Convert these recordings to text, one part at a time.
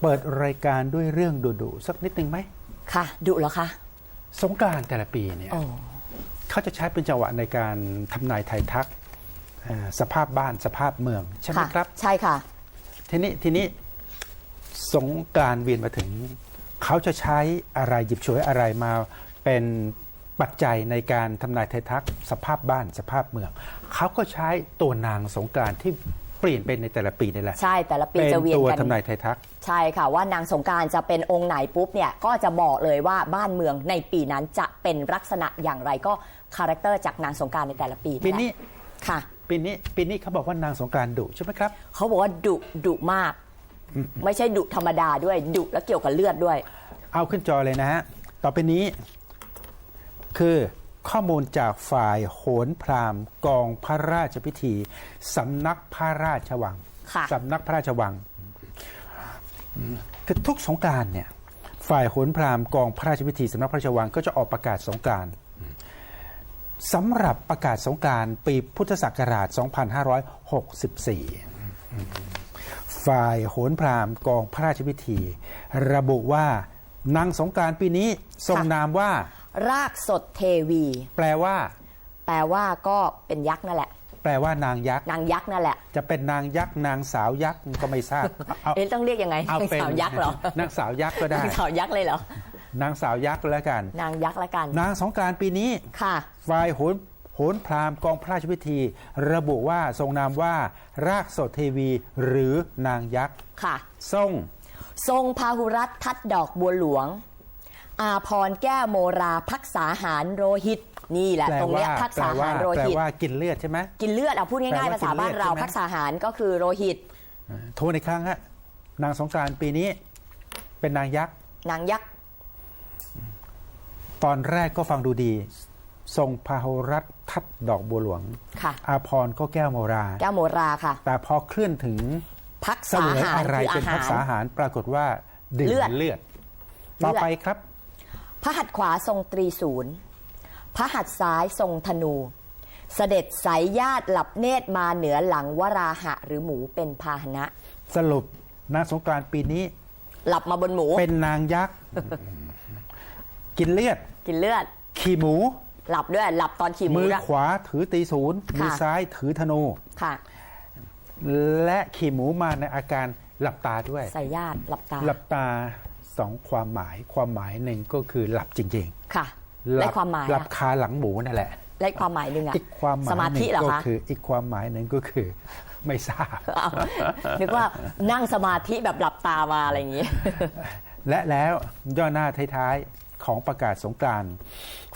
เปิดรายการด้วยเรื่องดุๆสักนิดนึงไหม ค่ะดุเหรอคะ สงกรารแต่ละปีเนี่ยโอ้เขาจะใช้เป็นจังหวะในการทำนายไทายทักเอ่อสภาพบ้านสภาพเมือง ใช่ไหมค่ะครับ ใช่ค่ะ ทีนี้ทีนี้สงกรารเวียนมาถึง เขาจะใช้อะไรหยิบฉวยอะไรมาเป็นปัจจัยในการทำนายไทายทัก สภาพบ้านสภาพเมือง เขาก็ใช้ตัวนางสงกรารที่ เปลี่ยนเป็นในแต่ละปีนี่แหละใช่แต่ละปีเป็นจะเวียนตัวกันทำนายไทายทัก ใช่ค่ะว่านางสงกรารจะเป็นองค์ไหนปุ๊บเนี่ยก็จะบอกเลยว่าบ้านเมืองในปีนั้นจะเป็นลักษณะอย่างไรก็คาแรคเตอร์จากนางสงกรารในแต่ละปีปีนี้แหละค่ะปีนี้ปีนี้เขาบอกว่านางสงกรารดุใช่ไหมครับเขาบอกว่าดุดุมาก ไม่ใช่ดุธรรมดาด้วยดุและเกี่ยวกับเลือดด้วย เอาขึ้นจอเลยนะฮะต่อไปนี้คือ ข้อมูลจากฝ่ายโหนพราหมณ์ กองพระราชพิธีสำนักพระราชวังค่ะสำนักพระราชวังอืมคือทุกสงกรารเนี่ยฝ่ายโหนพราหมณ์กองพระราชพิธีสำนักพระราชวังก็จะออกประกาศสงกรารสำหรับประกาศสงกรารปีพุทธศักราช 2564 ฝ่ายโหนพราหมณ์กองพระราชพิธี ระบุว่านางสงกรารปีนี้ทรงค่ะนามว่า รากสดเทวี แปลว่า แปลว่าก็เป็นยักษ์นั่นแหละ แปลว่านางยักษ์ นางยักษ์นั่นแหละ จะเป็นนางยักษ์นางสาวยักษ์ก็ไม่ทราบเอาเอ๊ะต้องเรียกยังไงเอานางเป็นสาวยักษ์เหรอนางสาวยักษ์ก็ได้นางสาวยักษ์เลยเหรอ นางสาวยักษ์ก็แล้วกัน นางยักษ์ละกัน นางสงกรารปีนี้ค่ะฝ่ายโหนโหนพราหมณ์กองพระราชพิธี ระบุว่าทรงนามว่า รากสดเทวี หรือนางยักษ์ค่ะ ทรง ทรงพาหุรัตน์ทัดดอกบัวหลวง อาพรแก้วโมราพักษาหารโรหิต นี่แหละแปลตรงเนี้ว่ายพักแปลษาว่าหารโรแปลหิตว่ากินเลือดใช่ไหมกินเลือดเอาพูดแปลง่ายๆว่าภาษาบ้านเรากินเลือดใช่ไหมพักษาหารก็คือโรหิตโทษในครั้งฮะนางสงกรารปีนี้ เป็นนางยักษ์นางยักษ์ตอนแรกก็ฟังดูดี ทรงพาหุรัตน์ทัดดอกบัวหลวงค่ะอาพรก็แก้วโมรา แก้วโมราค่ะ แต่พอเคลื่อนถึงพักเสษามวยหารอะไรคือเป็นอาพัหากรษาหารปรากฏว่าดื่มเลือดเลือดต่อไปครับพ ระหัตถ์ขวาทรงตรีศูนย์ พระหัตถ์ซ้ายทรงธนู เสด็จสายญาติหลับเนตรมาเหนือหลังวราหะหรือหมูเป็นพาหนะ สรุปนางสงกรานต์ปีนี้ หลับมาบนหมูเป็นนางยักษ์ กินเลือด กินเลือด ขี่หมู หลับด้วยหลับตอนขี่หมูมือด้วย ขวาถือตีศูนย์ค่ะมือซ้ายถือธนู ค่ะ และขี่หมูมาในอาการหลับตาด้วย สายญาติหลับตา หลับตา สองความหมาย ความหมายหนึ่งก็คือหลับจริงค่ะๆหและลัความหมายหลับอะคาหลังหมูนั่นแหละ และความหมายหนึ่งอะอีกความหมายสมาหธินึ่งเหรอก็คะคืออีกความหมายหนึ่งก็คือไม่ทราบ อ้าวนึกว่านั่งสมาธิแบบหลับตามาอะไรอย่างงี้ และแล้วย่อหน้าท้ายๆ ของประกาศสงกรานต์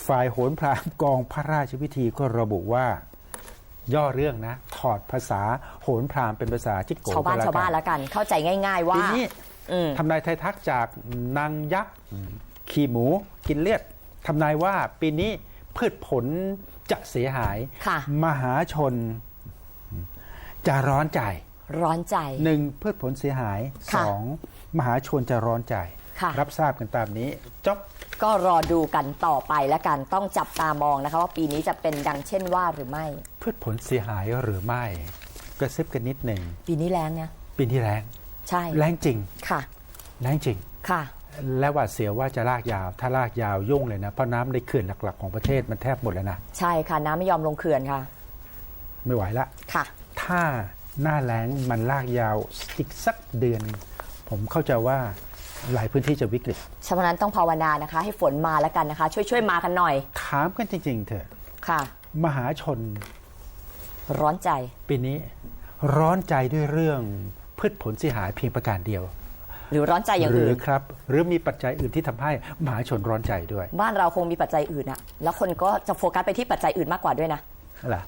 ฝ่ายโหนพรามกองพระราชพิธีก็ระบุว่า ย่อเรื่องนะ ถอดภาษาโหนพรามเป็นภาษาจิกโกชาวบ้านก็ชาวบ้านกัแล้วกัน เข้าใจง่าย ๆ ว่า ทีนี้อืม ทำนายไทายทักจากนางยักษ์ขี่หมูกินเลือดทำนายว่าปีนี้พืชผลจะเสียหายค่ะมหาชน จะร้อนใจ ร้อนใจหนึ่งพืชผลเสียหายค่ะสองมหาชนจะร้อนใจค่ะรับทราบกันตามนี้จบก็รอดูกันต่อไปแล้วกันต้องจับตามองนะคะ ว่าปีนี้จะเป็นดังเช่นว่าหรือไม่ พืชผลเสียหายหรือไม่ กระซิบกันนิดหนึ่งปีนี้แรงเนี่ยปีที่แรง ใช่แรงจริงค่ะแรงจริงค่ะ และหวาดเสียวว่าจะลากยาว ถ้าลากยาวยุ่งเลยนะ เพราะน้ำในเขื่อนหลักๆ ของประเทศมันแทบหมดแล้วนะ ใช่ค่ะ น้ำไม่ยอมลงเขื่อนค่ะ ไม่ไหวละค่ะ ถ้าหน้าแล้งมันลากยาวอีกสักเดือน ผมเข้าใจว่าหลายพื้นที่จะวิกฤตฉะนั้นต้องภาวนานะคะ ให้ฝนมาแล้วกันนะคะ ช่วยช่วยๆมากันหน่อย ถามกันจริง ๆ เถอะค่ะ มหาชน ร้อนใจ ปีนี้ ร้อนใจด้วยเรื่อง พืชผลเสียหายเพียงประการเดียว หรือร้อนใจอย่างหรือื่อน ครับ หรือมีปัจจัยอื่นที่ทำให้มหาชนร้อนใจด้วยบ้านเราคงมีปัจจัยอื่นอะแล้วคนก็จะโฟกัสไปที่ปัจจัยอื่นมากกว่าด้วยนะ ล่ะ